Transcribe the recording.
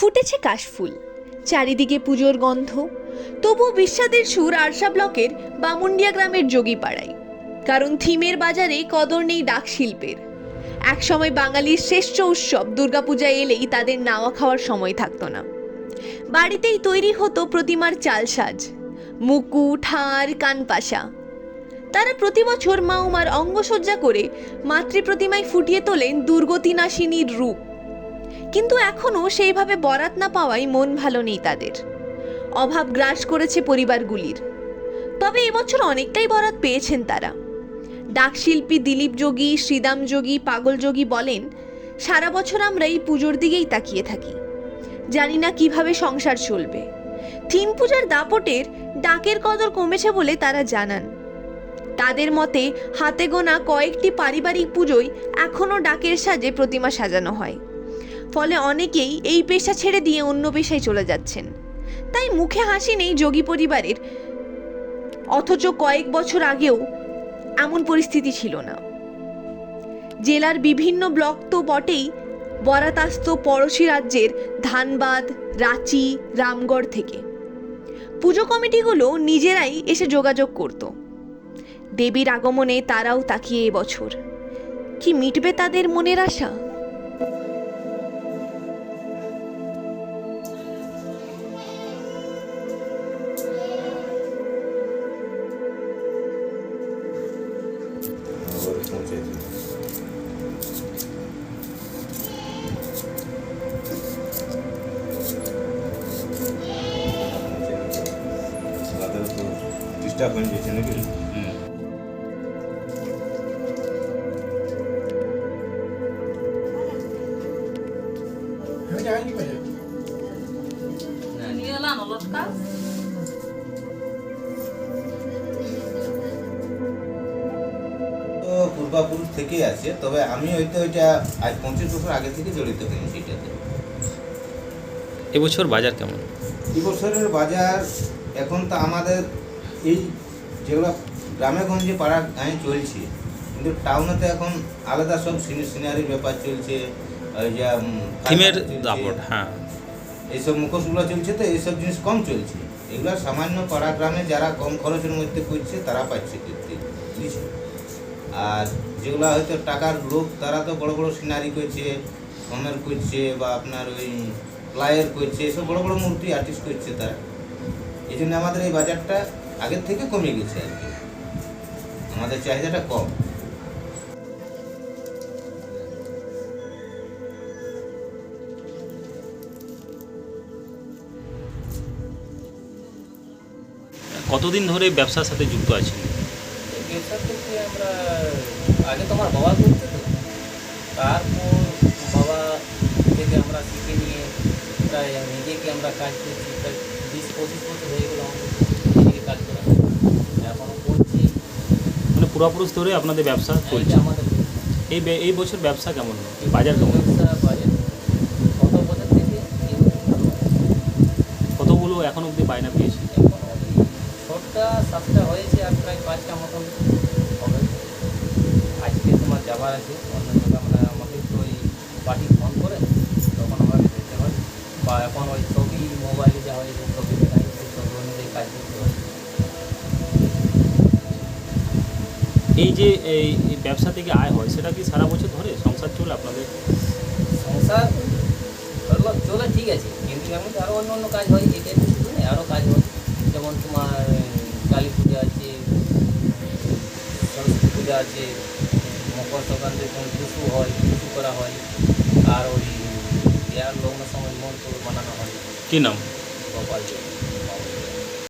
ফুটেছে কাশফুল। চারিদিকে পুজোর গন্ধ তবু বিশ্বাদের সুর আরশা ব্লকের বামুন্ডিয়া গ্রামের যোগীপাড়ায়। কারণ থিমের বাজারে কদর নেই ডাক শিল্পের। একসময় বাঙালির শ্রেষ্ঠ উৎসব দুর্গাপূজা এলেই তাদের নাওয়া খাওয়ার সময় থাকতো না। বাড়িতেই তৈরি হতো প্রতিমার চাল সাজ মুকুট হার কানপাশা। তারা প্রতি বছর মা উমার অঙ্গসজ্জা করে মাতৃ প্রতিমায় ফুটিয়ে তোলেন দুর্গতিনাশিনীর রূপ। কিন্তু এখনও সেইভাবে বরাত না পাওয়ায় মন ভালো নেই তাদের। অভাব গ্রাস করেছে পরিবারগুলির। তবে এবছর অনেকটাই বরাত পেয়েছেন তারা। ডাকশিল্পী দিলীপ যোগী, শ্রীদাম যোগী, পাগল যোগী বলেন, সারা বছর আমরা এই পুজোর দিকেই তাকিয়ে থাকি। জানি না কীভাবে সংসার চলবে। থিম পূজার দাপটের ডাকের কদর কমেছে বলে তারা জানান। তাদের মতে, হাতে গোনা কয়েকটি পারিবারিক পুজোয় এখনও ডাকের সাজে প্রতিমা সাজানো হয়। ফলে অনেকেই এই পেশা ছেড়ে দিয়ে অন্য পেশায় চলে যাচ্ছেন। তাই মুখে হাসি নেই যোগী পরিবারের। অথচ কয়েক বছর আগেও এমন পরিস্থিতি ছিল না। জেলার বিভিন্ন ব্লক তো বটেই বরাতাস্ত পড়শি রাজ্যের ধানবাদ, রাঁচি, রামগড় থেকে। পুজো কমিটিগুলো নিজেরাই এসে যোগাযোগ করত। দেবীর আগমনে তারাও তাকিয়ে এবছর কি মিটবে তাদের মনের আশা? ওরে পৌঁছে দিন তাদের তো ডিস্টার্ব হয়ে গেছে নাকি পূর্বাপুরুষ থেকেই আছে তবে আমি হয়তো ওইটা আজ পঞ্চাশ বছর আগে থেকে জড়িত হইনি সেটাতে এবছর বাজার কেমন? এবছরের বাজার এখন তো আমাদের এই যেগুলো গ্রামে গঞ্জে পাড়া গাঁয়ে চলছে কিন্তু টাউনেতে এখন আলাদা সব সিনারির ব্যাপার চলছে ওই যে উম, থিমের দাপট হ্যাঁ। এইসব মুখোশগুলো চলছে তো এইসব জিনিস কম চলছে। এগুলো সামান্য পাড়া গ্রামে যারা কম খরচের মধ্যে করছে তারা পাচ্ছে করতে বুঝছ? আর যেগুলো হয়তো টাকার লোক তারা তো বড় বড় সিনারি করছে সোমের করছে বা আপনার ওই প্লায়ের করছে, এসব বড় বড় মূর্তি আর্টিস্ট করছে তারা। এই জন্য আমাদের এই বাজারটা আগের থেকে কমে গেছে আর কি। আমাদের চাহিদাটা কম। কতদিন ধরে ব্যবসার সাথে যুক্ত আছেন? ব্যবসা করতে আমরা আগে তো আমার বাবা করতে তো তারপর বাবা থেকে আমরা শিখে নিয়ে প্রায় নিজেকে আমরা কাজ করছি প্রায় বিশ পঁচিশ বছর হয়ে গেল নিজেকে কাজ করা। এখনও করছি। মানে পুরাপুরুষ ধরে আপনাদের ব্যবসা চলছে। আমাদের এই এই বছর ব্যবসা কেমন বাজার কেমন? ব্যবসা বাজার। কত বছর থেকে। কতগুলো এখন অবধি বায়না পেয়েছি ছটা সাতটা হয়েছে আর প্রায় পাঁচটা মতন হবে। আজকে তোমার যাবার আছে। অন্য জায়গায় মানে আমাকে তো ওই পার্টি ফোন করে তখন আমাকে যেতে হয় বা এখন ওই ছবি মোবাইলে যা হয় যে ছবি দেখায় সেই ছবি অনুযায়ী কাজ করতে হয়। এই যে এই ব্যবসা থেকে আয় হয় সেটা কি সারা বছর ধরে সংসার চলে আপনাদের? সংসার ধরো চলে ঠিক আছে। কিন্তু মধ্যে আরও অন্য অন্য কাজ হয় শুধু নেই আরও কাজ হয়। যেমন তোমার কালী পূজা আছে সরস্বতী পূজা আছে। মকর সংক্রান্তি কোন টুসু হয় টুসু করা হয়। আর ওই বিয়ার লগ্ন সময় মন্ত্র বানানো হয়। কি নাম? গোপাল